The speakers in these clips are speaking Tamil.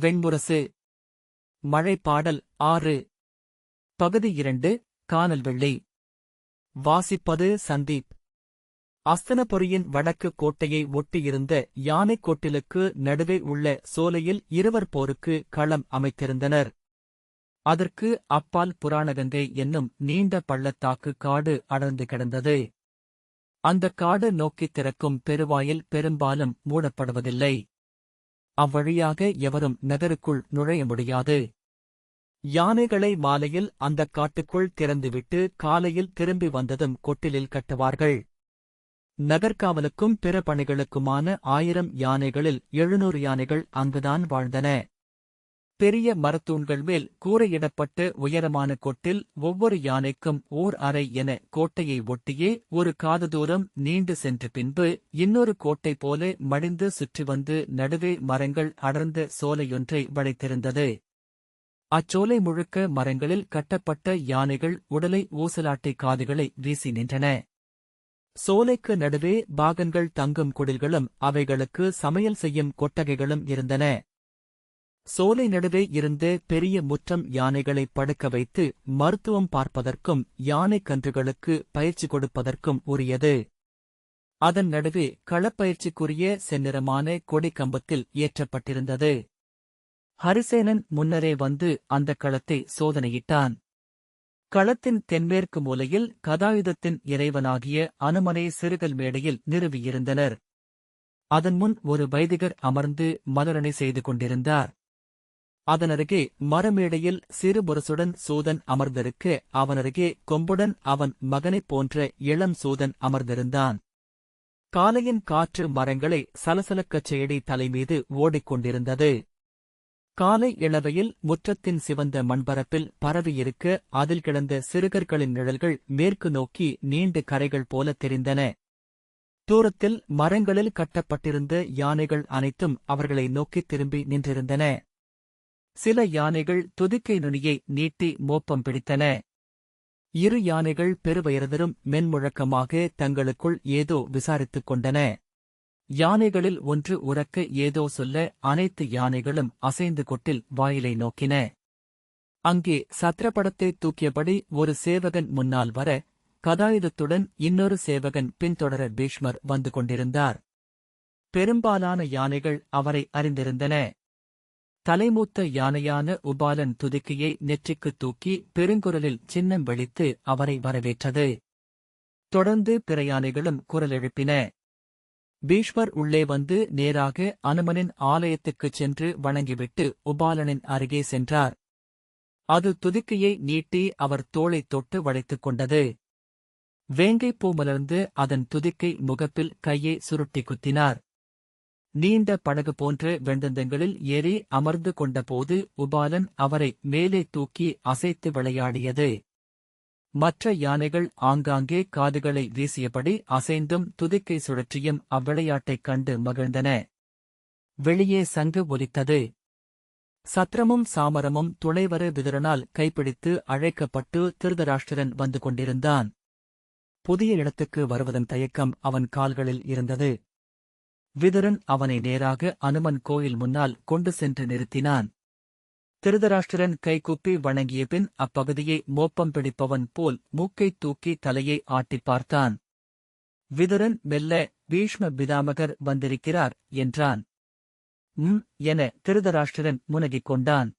வெண்முரசு. மழைப்பாடல் ஆறு. பகுதி இரண்டு காணல் வெள்ளி. வாசிப்பது சந்தீப். அஸ்தனபுரியின் வடக்கு கோட்டையை ஒட்டியிருந்த யானைக் கோட்டிலுக்கு நடுவே உள்ள சோலையில் இருவர் போருக்கு களம் அமைத்திருந்தனர். அதற்கு அப்பால் புராணகங்கை என்னும் நீண்ட பள்ளத்தாக்கு காடு அடர்ந்து கிடந்தது. அந்தக் காடு நோக்கித் திறக்கும் பெருவாயில் பெரும்பாலும் மூடப்படுவதில்லை. அவ்வழியாக எவரும் நகருக்குள் நுழைய முடியாது. யானைகளை மாலையில் அந்தக் காட்டுக்குள் திறந்துவிட்டு காலையில் திரும்பி வந்ததும் கொட்டிலில் கட்டுவார்கள். நகர்காவலுக்கும் பிற பணிகளுக்குமான ஆயிரம் யானைகளில் எழுநூறு யானைகள் அங்குதான் வாழ்ந்தன. பெரிய மரத்தூண்கள் மேல் கூரையிடப்பட்டு உயரமான கொட்டில் ஒவ்வொரு யானைக்கும் ஓர் அறை என கோட்டையை ஒட்டியே ஒரு காத தூரம் நீண்டு சென்ற பின்பு இன்னொரு கோட்டை போல மடிந்து சுற்றி வந்து நடுவே மரங்கள் அடர்ந்த சோலையொன்றை வளைத்திருந்தது. அச்சோலை முழுக்க மரங்களில் கட்டப்பட்ட யானைகள் உடலை ஊசலாட்டி காதுகளை வீசி நின்றன. சோலைக்கு நடுவே பாகன்கள் தங்கும் குடில்களும் அவைகளுக்கு சமையல் செய்யும் கொட்டகைகளும் இருந்தன. சோலை நடுவே இருந்து பெரிய முற்றம் யானைகளை படுக்க வைத்து மருத்துவம் பார்ப்பதற்கும் யானைக் கன்றுகளுக்கு பயிற்சி கொடுப்பதற்கும் உரியது. அதன் நடுவே களப்பயிற்சிக்குரிய செந்நிறமான கொடிக்கம்பத்தில் ஏற்றப்பட்டிருந்தது. ஹரிசேனன் முன்னரே வந்து அந்தக் களத்தை சோதனையிட்டான். களத்தின் தென்மேற்கு மூலையில் கதாயுதத்தின் இறைவனாகிய அனுமனை சிறுகல் மேடையில் நிறுவியிருந்தனர். அதன் முன் ஒரு வைதிகர் அமர்ந்து மலரணை செய்து கொண்டிருந்தார். அதனருகே மரமேடையில் சிறுபுரசுடன் சூதன் அமர்ந்திருக்க அவனருகே கொம்புடன் அவன் மகனைப் போன்ற இளம் சூதன் அமர்ந்திருந்தான். காலையின் காற்று மரங்களை சலசலக்கச் செடி தலைமீது ஓடிக்கொண்டிருந்தது. காலை இளவையில் முற்றத்தின் சிவந்த மண்பரப்பில் பரவியிருக்க அதில் கிடந்த சிறுகர்களின் நிழல்கள் மேற்கு நோக்கி நீண்டு கரைகள் போல தெரிந்தன. தூரத்தில் மரங்களில் கட்டப்பட்டிருந்த யானைகள் அனைத்தும் அவர்களை நோக்கித் திரும்பி நின்றிருந்தன. சில யானைகள் துதிக்கை நுனியை நீட்டி மோப்பம் பிடித்தன. இரு யானைகள் பெருவயர்தரும் மென்முழக்கமாக தங்களுக்குள் ஏதோ விசாரித்துக் கொண்டன. யானைகளில் ஒன்று உறக்க ஏதோ சொல்ல அனைத்து யானைகளும் அசைந்து கொட்டில் வாயிலை நோக்கின. அங்கே சத்திரப்படத்தை தூக்கியபடி ஒரு சேவகன் முன்னால் வர கதாயுதத்துடன் இன்னொரு சேவகன் பின்தொடர பீஷ்மர் வந்து கொண்டிருந்தார். பெரும்பாலான யானைகள் அவரை அறிந்திருந்தன. தலைமூத்த யானையான உபாலன் துதிக்கையை நெற்றிக்குத் தூக்கி பெருங்குரலில் சின்னம் வெளித்து அவரை வரவேற்றது. தொடர்ந்து பிற யானைகளும் குரல் எழுப்பின. பீஷ்மர் உள்ளே வந்து நேராக அனுமனின் ஆலயத்துக்குச் சென்று வணங்கிவிட்டு உபாலனின் அருகே சென்றார். அது துதிக்கையை நீட்டி அவர் தோளைத் தொட்டு வளைத்துக் கொண்டது. வேங்கைப் பூ மலர்ந்து அதன் துதிக்கை முகப்பில் கையை சுருட்டி குத்தினார். நீண்ட படகு போன்ற வெண்டந்தங்களில் ஏறி அமர்ந்து கொண்டபோது உபாலன் அவரை மேலே தூக்கி அசைத்து விளையாடியது. மற்ற யானைகள் ஆங்காங்கே காதுகளை வீசியபடி அசைந்தும் துதிக்கை சுழற்றியும் அவ்விளையாட்டைக் கண்டு மகிழ்ந்தன. வெளியே சங்கு ஒலித்தது. சத்திரமும் சாமரமும் துளைவர விதுரனால் கைப்பிடித்து அழைக்கப்பட்டு திருதராஷ்டிரன் வந்து கொண்டிருந்தான். புதிய இடத்துக்கு வருவதன் தயக்கம் அவன் கால்களில் இருந்தது. விதுரன் அவனை நேராக அனுமன் கோயில் முன்னால் கொண்டு சென்று நிறுத்தினான். திருதராஷ்டிரன் கைகுப்பி வணங்கிய பின் அப்பகுதியை மோப்பம் பிடிப்பவன் போல் மூக்கைத் தூக்கி தலையை ஆட்டிப் பார்த்தான். விதுரன் மெல்ல பீஷ்ம பிதாமகர் வந்திருக்கிறார் என்றான். ம் என திருதராஷ்டிரன் முனகிக் கொண்டான்.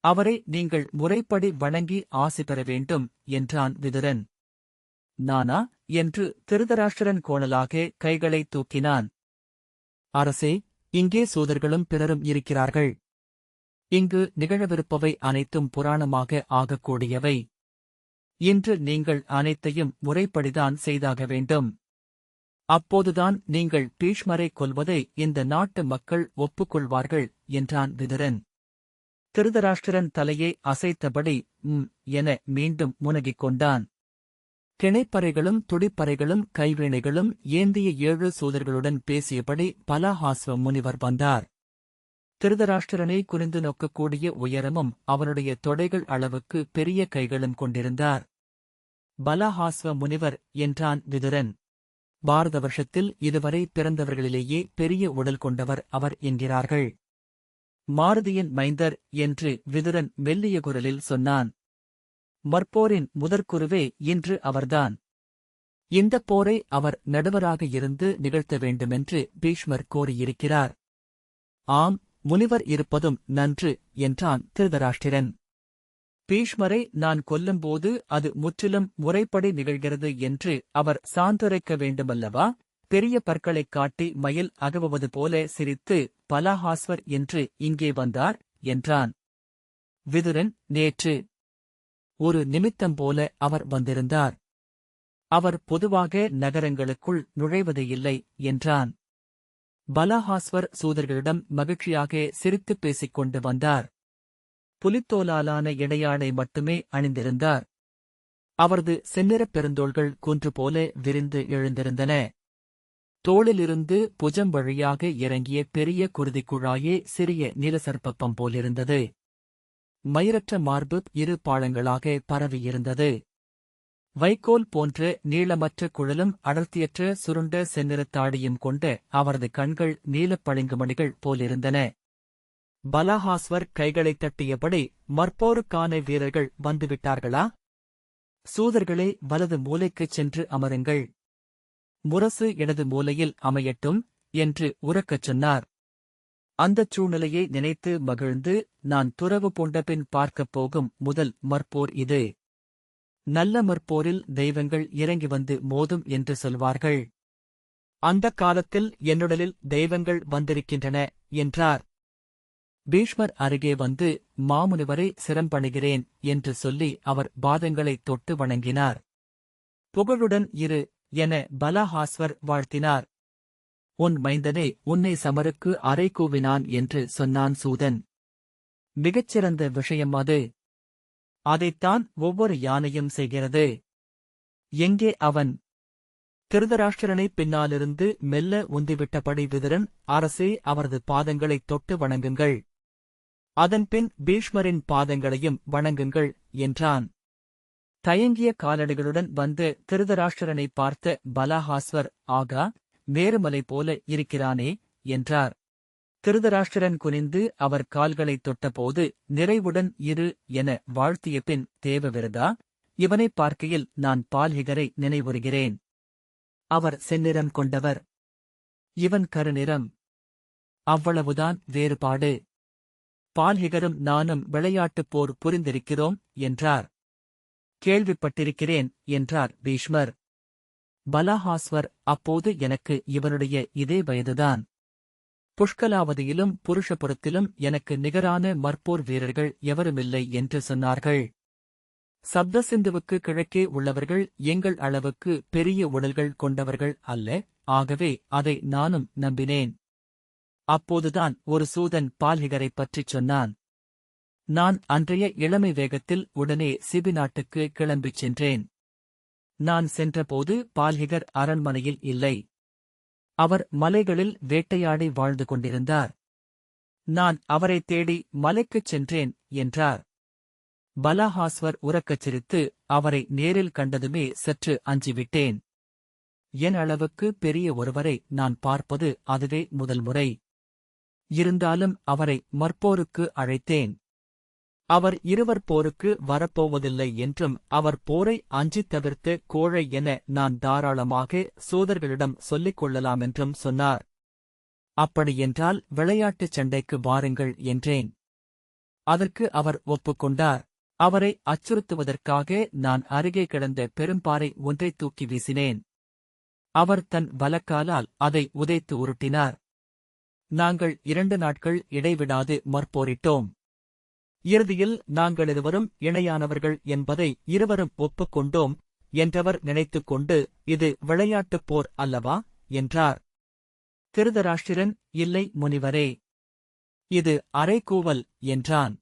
அவரை நீங்கள் முறைப்படி வணங்கி ஆசி பெற வேண்டும் என்றான் விதுரன். நானா என்று திருதராஷ்டிரன் கோணலாக கைகளை தூக்கினான். அரசே இங்கே சூதர்களும் பிறரும் இருக்கிறார்கள். இங்கு நிகழவிருப்பவை அனைத்தும் புராணமாக ஆகக்கூடியவை. இன்று நீங்கள் அனைத்தையும் முறைப்படிதான் செய்தாக வேண்டும். அப்போதுதான் நீங்கள் பீஷ்மரை கொல்வதை இந்த நாட்டு மக்கள் ஒப்புக்கொள்வார்கள் என்றான் விதுரன். திருதராஷ்டிரன் தலையை அசைத்தபடி ம் என மீண்டும் முனகிக் கொண்டான். கிணைப்பறைகளும் துடிப்பறைகளும் கைவினைகளும் ஏந்திய ஏழு சூதர்களுடன் பேசியபடி பலஹாஸ்வ முனிவர் வந்தார். திருதராஷ்டிரனை குறிந்து நோக்கக்கூடிய உயரமும் அவனுடைய தொடைகள் அளவுக்கு பெரிய கைகளும் கொண்டிருந்தார். பலஹாஸ்வ முனிவர் என்றான் விதுரன். பாரத வருஷத்தில் இதுவரை பிறந்தவர்களிலேயே பெரிய உடல் கொண்டவர் அவர் என்கிறார்கள். மாருதியின் மைந்தர் என்று விதுரன் மெல்லிய குரலில் சொன்னான். மற்போரின் முதற்குருவே இன்று அவர்தான். இந்தப் போரை அவர் நடுவராக இருந்து நிகழ்த்த வேண்டுமென்று பீஷ்மர் கோரியிருக்கிறார் ஆம் முனிவர் இருப்பதும் நன்று என்றான் திருதராஷ்டிரன். பீஷ்மரை நான் கொல்லும்போது அது முற்றிலும் முறைப்படி நிகழ்கிறது என்று அவர் சாந்துரைக்க வேண்டுமல்லவா? பெரிய பற்களைக் காட்டி மயில் அகவுவது போல சிரித்து பலாஹாஸ்வர் என்று இங்கே வந்தார்? என்றான். விதுரன் நேற்று ஒரு நிமித்தம் போல அவர் வந்திருந்தார். அவர் பொதுவாக நகரங்களுக்குள் நுழைவதே இல்லை என்றான். பலாஹாஸ்வர் சூதர்களிடம் மகிழ்ச்சியாக சிரித்துப் பேசிக்கொண்டு வந்தார். புலித்தோலாலான இடையாடை மட்டுமே அணிந்திருந்தார். அவரது செந்நிறப் பெருந்தோள்கள் குன்று போல விரிந்து எழுந்திருந்தன. தோளிலிருந்து புஜம் வழியாக இறங்கிய பெரிய குருதிக்குழாயே சிறிய நீலசர்ப்பம் போலிருந்தது. மயிரற்ற மார்பு இரு பாழங்களாக பரவியிருந்தது. வைக்கோல் போன்ற நீளமற்ற குழலும் அடர்த்தியற்ற சுருண்ட செந்நிறத்தாடியும் கொண்ட அவரது கண்கள் நீலப்பளிங்குமணிகள் போலிருந்தன. பலாஹாஸ்வர் கைகளைத் தட்டியபடி மற்போருக்கான வீரர்கள் வந்துவிட்டார்களா? சூதர்களே வலது மூலைக்குச் சென்று அமருங்கள். முரசு எனது மூலையில் அமையட்டும் என்று உரக்கச் சொன்னார். அந்தச் சூழ்நிலையை நினைத்து மகிழ்ந்து நான் துறவு பூண்டபின் பார்க்கப் போகும் முதல் மற்போர் இது. நல்ல மற்போரில் தெய்வங்கள் இறங்கி வந்து மோதும் என்று சொல்வார்கள். அந்தக் காலத்தில் என்னுடலில் தெய்வங்கள் வந்திருக்கின்றன என்றார். பீஷ்மர் அருகே வந்து மாமுனிவரை சிரம்பணுகிறேன் என்று சொல்லி அவர் பாதங்களைத் தொட்டு வணங்கினார். புகழுடன் இரு என பலஹாஸ்வர் வாழ்த்தினார். உன் மைந்தனே உன்னை சமருக்கு அறை கூவினான் என்று சொன்னான் சூதன். மிகச்சிறந்த விஷயம் அது. அதைத்தான் ஒவ்வொரு யானையும் செய்கிறது. எங்கே அவன்? திருதராஷ்டிரனை பின்னாலிருந்து மெல்ல உந்திவிட்டபடி விதுரன் அரசே அவரது பாதங்களைத் தொட்டு வணங்குங்கள். அதன்பின் பீஷ்மரின் பாதங்களையும் வணங்குங்கள் என்றான். தயங்கிய காலடிகளுடன் வந்து திருதராஷ்டிரனை பார்த்த பலாஹாஸ்வர் ஆகா மேருமலை போல இருக்கிறானே என்றார். திருதராஷ்டிரன் குனிந்து அவர் கால்களைத் தொட்டபோது நிறைவுடன் இரு என வாழ்த்திய பின் தேவவிரதா இவனைப் பார்க்கையில் நான் பால்ஹிகரை நினைவுறுகிறேன். அவர் செந்நிறம் கொண்டவர். இவன் கருநிறம். அவ்வளவுதான் வேறுபாடு. பால்ஹிகரும் நானும் விளையாட்டுப் போர் புரிந்திருக்கிறோம் என்றார். கேள்விப்பட்டிருக்கிறேன் என்றார் பீஷ்மர். பலாஹாஸ்வர் அப்போது எனக்கு இவனுடைய இதே வயதுதான். புஷ்கலாவதியிலும் புருஷபுரத்திலும் எனக்கு நிகரான மற்போர் வீரர்கள் எவருமில்லை என்று சொன்னார்கள். சப்தசிந்துவுக்கு கிழக்கே உள்ளவர்கள் எங்கள் அளவுக்கு பெரிய உடல்கள் கொண்டவர்கள் அல்ல ஆகவே அதை நானும் நம்பினேன். அப்போதுதான் ஒரு சூதன் பால்ஹிகரைப் பற்றிச் சொன்னான். நான் அன்றைய இளமை வேகத்தில் உடனே சிபி நாட்டுக்கு கிளம்பிச் சென்றேன். நான் சென்றபோது பால்ஹிகர் அரண்மனையில் இல்லை. அவர் மலைகளில் வேட்டையாடி வாழ்ந்து கொண்டிருந்தார். நான் அவரைத் தேடி மலைக்குச் சென்றேன் என்றார். பலாஹாஸ்வர் உறக்கச் சிரித்து அவரை நேரில் கண்டதுமே சற்று அஞ்சிவிட்டேன். என் அளவுக்கு பெரிய ஒருவரை நான் பார்ப்பது அதுவே முதல் முறை. இருந்தாலும் அவரை மற்போருக்கு அழைத்தேன். அவர் இருவர் போருக்கு வரப்போவதில்லை என்றும் அவர் போரை அஞ்சித் தவிர்த்து கோழை என நான் தாராளமாக சோதர்களிடம் சொல்லிக் கொள்ளலாமென்றும் சொன்னார். அப்படியென்றால் விளையாட்டுச் சண்டைக்கு வாருங்கள் என்றேன். அதற்கு அவர் ஒப்புக்கொண்டார் அவரை அச்சுறுத்துவதற்காக நான் அருகே கிடந்த பெரும்பாறை ஒன்றை தூக்கி வீசினேன். அவர் தன் வலக்காலால் அதை உதைத்து உருட்டினார். நாங்கள் இரண்டு நாட்கள் இடைவிடாது மற்போரிட்டோம். இறுதியில் நாங்கள் இருவரும் இணையானவர்கள் என்பதை இருவரும் ஒப்புக்கொண்டோம் என்றவர் நினைத்துக் கொண்டு இது விளையாட்டுப் போர் அல்லவா என்றார். திருதராஷ்டிரன் இல்லை முனிவரே. இது அரைக்கூவல் என்றான்.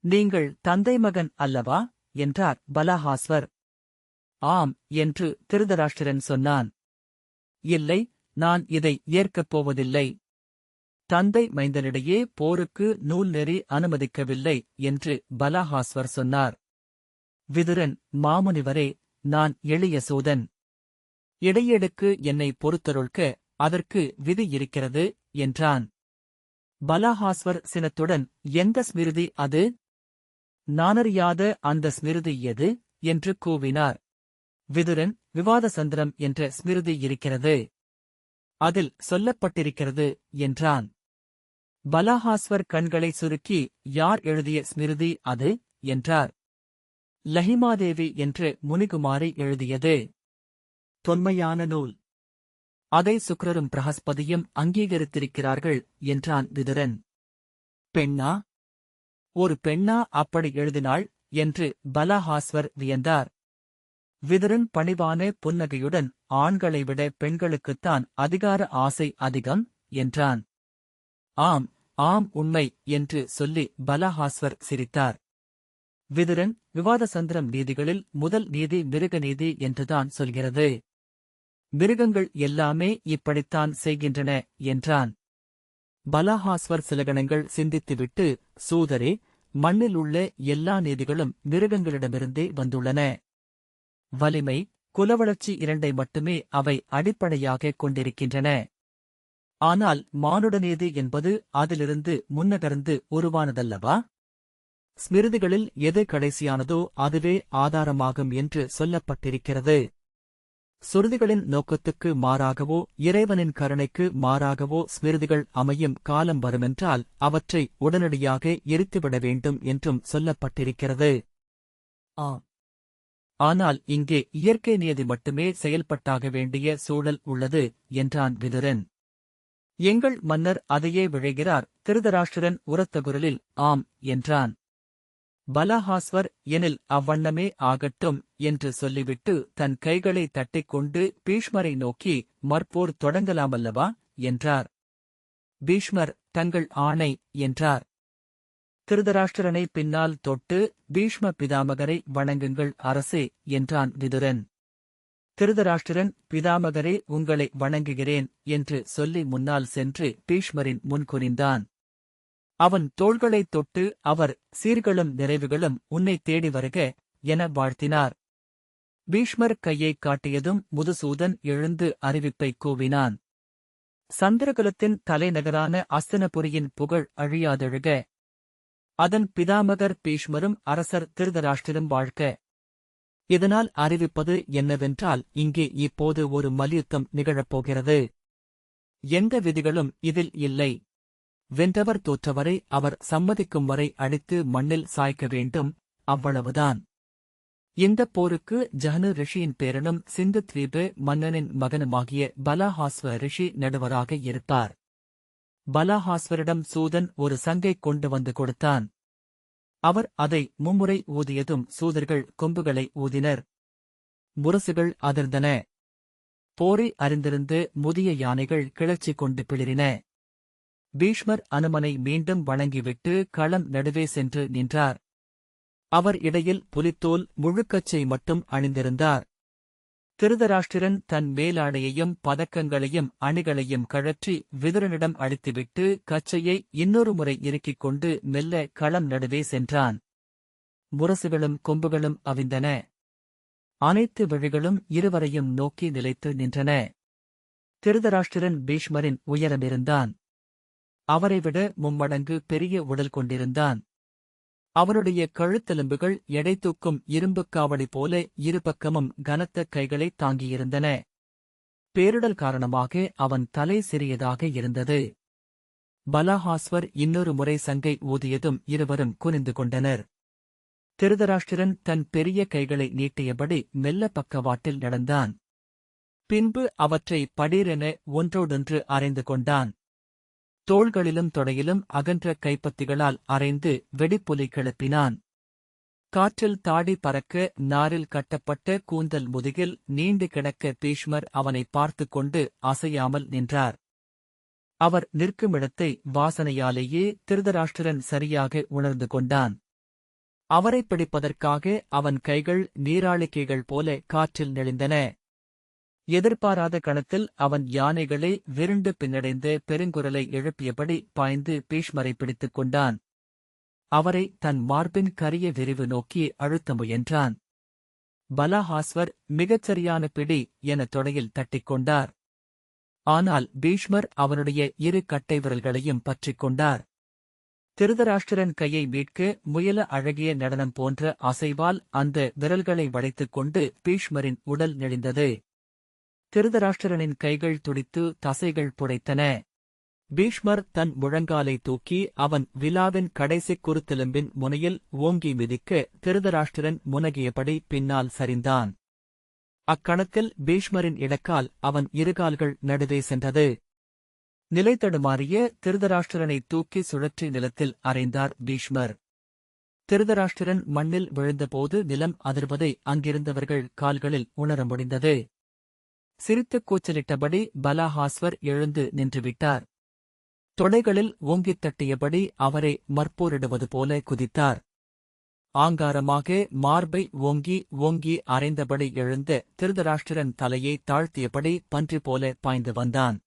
நீங்கள் தந்தை மகன் அல்லவா? என்றார் பலஹாஸ்வர். ஆம் என்று திருதராஷ்டிரன் சொன்னான். இல்லை நான் இதை ஏற்கப் போவதில்லை. தந்தை மைந்தனிடையே போருக்கு நூல் நெறி அனுமதிக்கவில்லை என்று பலாஹாஸ்வர் சொன்னார். விதுரன் மாமுனிவரே நான் எளிய சூதன். இடையெடுக்கு என்னை பொறுத்தருள்க அதற்கு விதி இருக்கிறது என்றான். பலஹாஸ்வர் சினத்துடன் எந்த ஸ்மிருதி அது? நானறியாத அந்த ஸ்மிருதி எது? என்று கூவினார். விதுரன் விவாதசந்திரம் என்ற ஸ்மிருதி இருக்கிறது. அதில் சொல்லப்பட்டிருக்கிறது என்றான். பலஹாஸ்வர் கண்களை சுருக்கி யார் எழுதிய ஸ்மிருதி அது? என்றார். லஹிமாதேவி என்று முனிகுமாரி எழுதியது. தொன்மையான நூல். அதை சுக்ரரும் பிரகஸ்பதியும் அங்கீகரித்திருக்கிறார்கள் என்றான் விதுரன். பெண்ணா? ஒரு பெண்ணா அப்படி எழுதினாள்? என்று பலாஹாஸ்வர் வியந்தார். விதுரன் பணிவான புன்னகையுடன் ஆண்களை விட பெண்களுக்குத்தான் அதிகார ஆசை அதிகம் என்றான். ஆம் ஆம் உண்மை என்று சொல்லி பலஹாஸ்வர் சிரித்தார். விதுரன் விவாதசந்திரம் நீதிகளில் முதல் நீதி மிருக நீதி என்றுதான் சொல்கிறது. மிருகங்கள் எல்லாமே இப்படித்தான் செய்கின்றன என்றான். பலஹாஸ்வர் சிலகணங்கள் சிந்தித்துவிட்டு சூதரே மண்ணில் உள்ள எல்லா நீதிகளும் மிருகங்களிடமிருந்தே வந்துள்ளன. வலிமை குலவளர்ச்சி இரண்டை மட்டுமே அவை அடிப்படையாகக் கொண்டிருக்கின்றன. ஆனால் மானுடனேது என்பது அதிலிருந்து முன்னகர்ந்து உருவானதல்லவா? ஸ்மிருதிகளில் எது கடைசியானதோ அதுவே ஆதாரமாகும் என்று சொல்லப்பட்டிருக்கிறது. சுருதிகளின் நோக்கத்துக்கு மாறாகவோ இறைவனின் கருணைக்கு மாறாகவோ ஸ்மிருதிகள் அமையும் காலம் வருமென்றால் அவற்றை உடனடியாக எரித்துவிட வேண்டும் என்றும் சொல்லப்பட்டிருக்கிறது. ஆ ஆனால் இங்கே இயற்கை நியதி மட்டுமே செயல்பட்டாக வேண்டிய சூழல் உள்ளது என்றான் விதுரன். எங்கள் மன்னர் அதையே விழைகிறார் திருதராஷ்டிரன் உரத்த குரலில் ஆம் என்றான். பலஹாஸ்வர் எனில் அவ்வண்ணமே ஆகட்டும் என்று சொல்லிவிட்டு தன் கைகளை தட்டிக்கொண்டு பீஷ்மரை நோக்கி மற்போர் தொடங்கலாமல்லவா? என்றார். பீஷ்மர் தங்கள் ஆணை என்றார். திருதராஷ்டிரனை பின்னால் தொட்டு பீஷ்ம பிதாமகரை வணங்குங்கள் அரசே என்றான் விதுரன். திருதராஷ்டிரன் பிதாமகரே உங்களை வணங்குகிறேன் என்று சொல்லி முன்னால் சென்று பீஷ்மரின் முன் குனிந்தான். அவன் தோள்களைத் தொட்டு அவர் சீர்களும் நிறைவுகளும் உன்னை தேடி வருக என வாழ்த்தினார். பீஷ்மர் கையைக் காட்டியதும் முதுசூதன் எழுந்து அறிவிப்பை கூவினான். சந்திரகுலத்தின் தலைநகரான அஸ்தனபுரியின் புகழ் அழியாதழுக. அதன் பிதாமகர் பீஷ்மரும் அரசர் திருதராஷ்டிரம் வாழ்க்க இதனால் அறிவிப்பது என்னவென்றால் இங்கே இப்போது ஒரு மல்யுத்தம் நிகழப்போகிறது. எந்த விதிகளும் இதில் இல்லை. வென்றவர் தோற்றவரை அவர் சம்மதிக்கும் வரை அழித்து மண்ணில் சாய்க்க வேண்டும் அவ்வளவுதான். இந்தப் போருக்கு ஜஹனு ரிஷியின் பேரனும் சிந்து தீபு மன்னனின் மகனுமாகிய பலாஹாஸ்வ ரிஷி நடுவராக இருப்பார். பலாஹாஸ்வரிடம் சூதன் ஒரு சங்கைக் கொண்டு வந்து கொடுத்தான். அவர் அதை மும்முறை ஊதியதும் சூதர்கள் கொம்புகளை ஊதினர். முரசுகள் அதிர்ந்தன. போரை அறிந்திருந்து முதிய யானைகள் கிளர்ச்சி கொண்டு பிளிரின பீஷ்மர் அனுமனை மீண்டும் வணங்கிவிட்டு களம் நடுவே சென்று நின்றார். அவர் இடையில் புலித்தோல் முழுக்கச்சை மட்டும் அணிந்திருந்தார். திருதராஷ்டிரன் தன் மேலாடையையும் பதக்கங்களையும் அணிகளையும் கழற்றி விதுரனிடம் அழித்துவிட்டு கச்சையை இன்னொரு முறை இறுக்கிக் கொண்டு மெல்ல களம் நடுவே சென்றான். முரசுகளும் கொம்புகளும் அவிந்தன. அனைத்து வழிகளும் இருவரையும் நோக்கி நிலைத்து நின்றன. திருதராஷ்டிரன் பீஷ்மரின் உயரமிருந்தான். அவரைவிட மும்மடங்கு பெரிய உடல் கொண்டிருந்தான். அவனுடைய கழுத்தெலும்புகள் எடை தூக்கும் இரும்புக் காவடி போல இருபக்கமும் கனத்த கைகளை தாங்கியிருந்தன. பேரிடல் காரணமாக அவன் தலை சிறியதாக இருந்தது. பலாஹாஸ்வர் இன்னொரு முறை சங்கை ஊதியதும் இருவரும் குனிந்து கொண்டனர். திருதராஷ்டிரன் தன் பெரிய கைகளை நீட்டியபடி மெல்ல பக்கவாட்டில் நடந்தான். பின்பு அவற்றை படீரென ஒன்றோடொன்று அறைந்து கொண்டான். தோள்களிலும் தொடையிலும் அகன்ற கைப்பத்திகளால் அரைந்து வெடிப்புலி கிளப்பினான். காற்றில் தாடி பறக்க நாரில் கட்டப்பட்ட கூந்தல் முதுகில் நீண்டு கிடக்க பீஷ்மர் அவனை பார்த்து கொண்டு அசையாமல் நின்றார். அவர் நிற்குமிடத்தை வாசனையாலேயே திருதராஷ்டிரன் சரியாக உணர்ந்து கொண்டான். அவரை பிடிப்பதற்காக அவன் கைகள் நீராளிக்கைகள் போல காற்றில் நெளிந்தன. எதிர்பாராத கணத்தில் அவன் யானைகளை விருண்டு பின்னடைந்து பெருங்குரலை எழுப்பியபடி பாய்ந்து பீஷ்மரை பிடித்துக் கொண்டான். அவரை தன் மார்பின் கரிய விரிவு நோக்கி அழுத்த முயன்றான். பலஹாஸ்வர் மிகச்சரியான பிடி என தொடையில் தட்டிக் கொண்டார். ஆனால் பீஷ்மர் அவனுடைய இரு கட்டை விரல்களையும் பற்றிக் கொண்டார். திருதராஷ்டிரன் கையை மீட்க முயல அழகிய நடனம் போன்ற அசைவால் அந்த விரல்களை வளைத்துக் கொண்டு பீஷ்மரின் உடல் நெளிந்தது. திருதராஷ்டிரனின் கைகள் துடித்து தசைகள் புடைத்தன. பீஷ்மர் தன் முழங்காலை தூக்கி அவன் விழாவின் கடைசி குருத்தெலும்பின் முனையில் ஓங்கி மிதிக்க திருதராஷ்டிரன் முனகியபடி பின்னால் சரிந்தான். அக்கணத்தில் பீஷ்மரின் இடக்கால் அவன் இருகால்கள் நடுவே சென்றது. நிலைத்தடுமாறிய திருதராஷ்டிரனை தூக்கி சுழற்றி நிலத்தில் அறைந்தார் பீஷ்மர். திருதராஷ்டிரன் மண்ணில் விழுந்தபோது நிலம் அதிர்வதை அங்கிருந்தவர்கள் கால்களில் உணர முடிந்தது. சிரித்துக் கூச்சலிட்டபடி பலாஹாஸ்வர் எழுந்து நின்றுவிட்டார். தொடைகளில் ஓங்கித் தட்டியபடி அவரை மற்போரிடுவது போல குதித்தார். ஆங்காரமாக மார்பை ஓங்கி ஓங்கி அரைந்தபடி எழுந்த திருதராஷ்டிரன் தலையை தாழ்த்தியபடி பன்றி போல பாய்ந்து வந்தான்.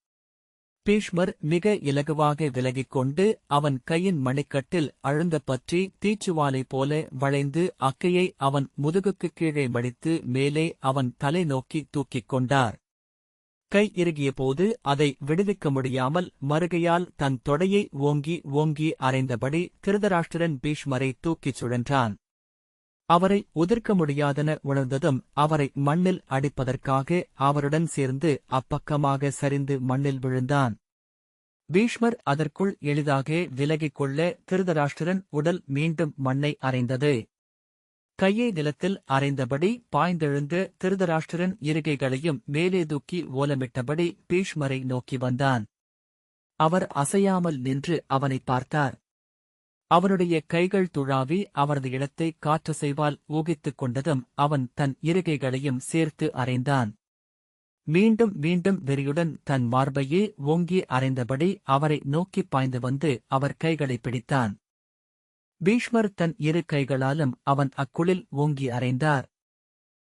பீஷ்மர் மிக இலகுவாக விலகிக் கொண்டு அவன் கையின் மணிக்கட்டில் அழுந்த பற்றி தீச்சுவாலை போல வளைந்து அக்கையை அவன் முதுகுக்குக் கீழே மடித்து மேலே அவன் தலை நோக்கி தூக்கிக் கொண்டார். கை இறுகிய போது அதை விடுவிக்க முடியாமல் மறுகையால் தன் தொடையை ஓங்கி ஓங்கி அறைந்தபடி திருதராஷ்டிரன் பீஷ்மரை தூக்கிச் சுழன்றான். அவரை உதிர்க்க முடியாதென உணர்ந்ததும் அவரை மண்ணில் அடிப்பதற்காக அவருடன் சேர்ந்து அப்பக்கமாக சரிந்து மண்ணில் விழுந்தான். பீஷ்மர் அதற்குள் எளிதாக விலகிக் கொள்ள திருதராஷ்டிரன் உடல் மீண்டும் மண்ணை அறைந்தது. கையை நிலத்தில் அறைந்தபடி பாய்ந்தெழுந்து திருதராஷ்டிரன் இருகைகளையும் மேலே தூக்கி ஓலமிட்டபடி பீஷ்மரை நோக்கி வந்தான். அவர் அசையாமல் நின்று அவனை பார்த்தார். அவனுடைய கைகள் துழாவி அவரது இடத்தை காற்றசைவால் ஊகித்துக் கொண்டதும் அவன் தன் இருகைகளையும் சேர்த்து அறைந்தான் மீண்டும் மீண்டும் வெறியுடன் தன் மார்பையே ஓங்கி அறைந்தபடி அவரை நோக்கிப் பாய்ந்து வந்து அவர் கைகளை பிடித்தான். பீஷ்மர் தன் இரு கைகளாலும் அவன் அக்குளில் ஓங்கி அறைந்தார்.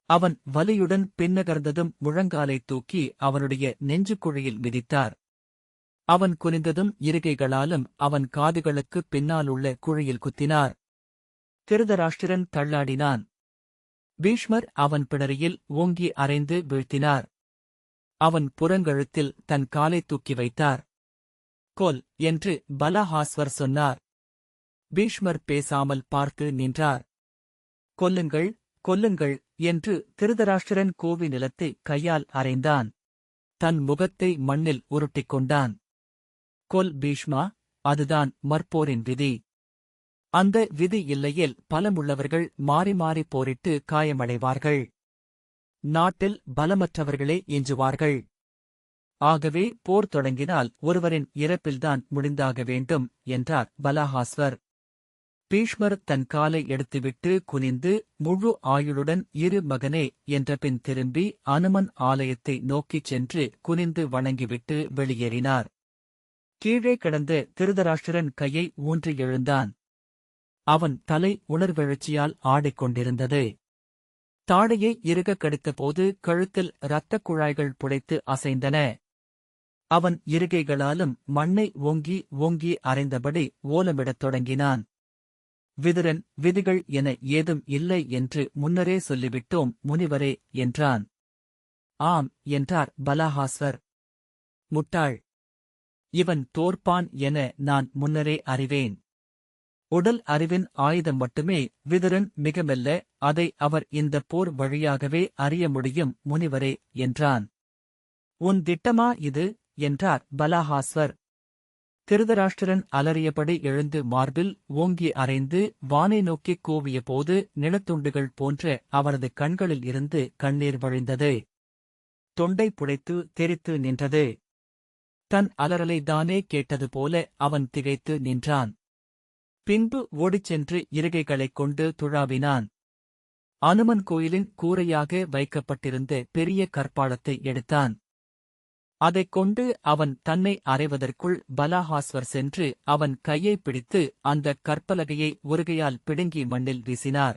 அவன் வலியுடன் பின்னகர்ந்ததும் முழங்காலை தூக்கி அவனுடைய நெஞ்சுக்குழியில் மிதித்தார். அவன் குனிந்ததும் இருகைகளாலும் அவன் காதுகளுக்குப் பின்னாலுள்ள குழியில் குத்தினார். திருதராஷ்டிரன் தள்ளாடினான். பீஷ்மர் அவன் பிணறியில் ஓங்கி அறைந்து வீழ்த்தினார். அவன் புறங்கழுத்தில் தன் காலை தூக்கி வைத்தார். கொல் என்று பலஹாஸ்வர் சொன்னார். பீஷ்மர் பேசாமல் பார்த்து நின்றார். கொல்லுங்கள் கொல்லுங்கள் என்று திருதராஷ்டிரன் கோவி நிலத்தை கையால் அறைந்தான். தன் முகத்தை மண்ணில் உருட்டிக் கொண்டான். கொல் பீஷ்மா அதுதான் மற்போரின் விதி. அந்த விதி இல்லையில் பலமுள்ளவர்கள் மாறி மாறி போரிட்டு காயமடைவார்கள். நாட்டில் பலமற்றவர்களே எஞ்சுவார்கள் ஆகவே போர் தொடங்கினால் ஒருவரின் இறப்பில்தான் முடிந்தாக வேண்டும் என்றார் பலாஹாஸ்வர் பீஷ்மர் தன் காலை எடுத்துவிட்டு குனிந்து முழு ஆயுளுடன் இரு மகனே என்ற பின் திரும்பி அனுமன் ஆலயத்தை நோக்கிச் சென்று குனிந்து வணங்கிவிட்டு வெளியேறினார். கீழே கிடந்த திருதராஷ்டிரன் கையை ஊன்றி எழுந்தான். அவன் தலை உணர்வெழுச்சியால் ஆடிக்கொண்டிருந்தது. தாடையை இறுகக் கடித்தபோது கழுத்தில் இரத்தக் குழாய்கள் புடைத்து அசைந்தன. அவன் இருகைகளாலும் மண்ணை ஓங்கி ஓங்கி அறைந்தபடி ஓலமிடத் தொடங்கினான். விதுரன் விதிகள் என ஏதும் இல்லை என்று முன்னரே சொல்லிவிட்டோம் முனிவரே என்றான். ஆம் என்றார் பலாஹாஸ்வர். முட்டாள். இவன் தோற்பான் என நான் முன்னரே அறிவேன். உடல் அறிவின் ஆயுதம் மட்டுமே விதுரன் மிக மெல்ல அதை அவர் இந்த போர் வழியாகவே அறிய முடியும் முனிவரே என்றான். உன் திட்டமா இது? என்றார் பலாஹாஸ்வர். திருதராஷ்டிரன் அலறியபடி எழுந்து மார்பில் ஓங்கி அறைந்து வானை நோக்கிக் கூவிய போது நிலத்துண்டுகள் போன்ற அவரது கண்களில் இருந்து கண்ணீர் வழிந்தது. தொண்டை புடைத்து தெரித்து நின்றது. தன் அலறலை தானே கேட்டது போல அவன் திகைத்து நின்றான். பின்பு ஓடிச் சென்று இருகைகளைக் கொண்டு துழாவினான். அனுமன் கோயிலின் கூரையாக வைக்கப்பட்டிருந்த பெரிய கற்பாளத்தை எடுத்தான். அதைக் கொண்டு அவன் தன்னை அறைவதற்குள் பலாஹாஸ்வர் சென்று அவன் கையை பிடித்து அந்தக் கற்பலகையை ஒருகையால் பிடுங்கி மண்ணில் வீசினார்.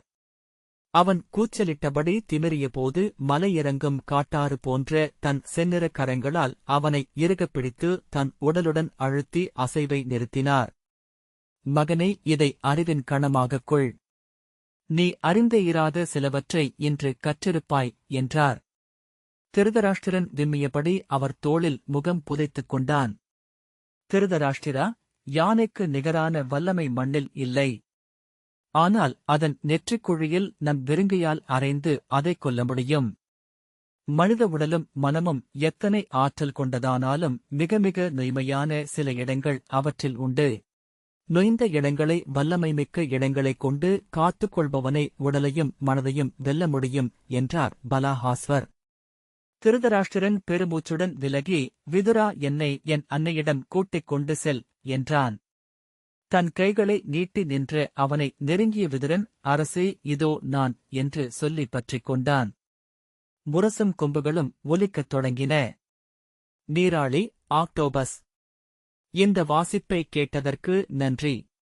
அவன் கூச்சலிட்டபடி திமிரியபோது மலையிறங்கும் காட்டாறு போன்ற தன் செந்நிற கரங்களால் அவனை இறுகப் பிடித்து தன் உடலுடன் அழுத்தி அசைவை நிறுத்தினார். மகனே இதை அறிவின் கணமாகக் கொள். நீ அறிந்தே இராத சிலவற்றை இன்று கற்றிருப்பாய் என்றார். திருதராஷ்டிரன் விம்மியபடி அவர் தோளில் முகம் புதைத்துக் கொண்டான். திருதராஷ்டிரா யானைக்கு நிகரான வல்லமை மண்ணில் இல்லை. ஆனால் அதன் நெற்றிக்குழியில் நம் விருங்கியால் அரைந்து அதைக் கொல்ல முடியும். மனித உடலும் மனமும் எத்தனை ஆற்றல் கொண்டதானாலும் மிக மிக நொய்மையான சில இடங்கள் அவற்றில் உண்டு. நொய்ந்த இடங்களை வல்லமைமிக்க இடங்களைக் கொண்டு காத்துக்கொள்பவனை உடலையும் மனதையும் வெல்ல முடியும் என்றார் பலாஹாஸ்வர். திருதராஷ்டிரன் பெருமூச்சுடன் விலகி விதுரா என்னை என் அன்னையிடம் கூட்டிக் கொண்டு செல் என்றான். தன் கைகளை நீட்டி நின்று அவனை நெருங்கிய விதுரன் அரசே இதோ நான் என்று சொல்லிப் பற்றிக் கொண்டான். முரசும் கொம்புகளும் ஒலிக்கத் தொடங்கின. நீராளி ஆக்டோபஸ். இந்த வாசிப்பை கேட்டதற்கு நன்றி.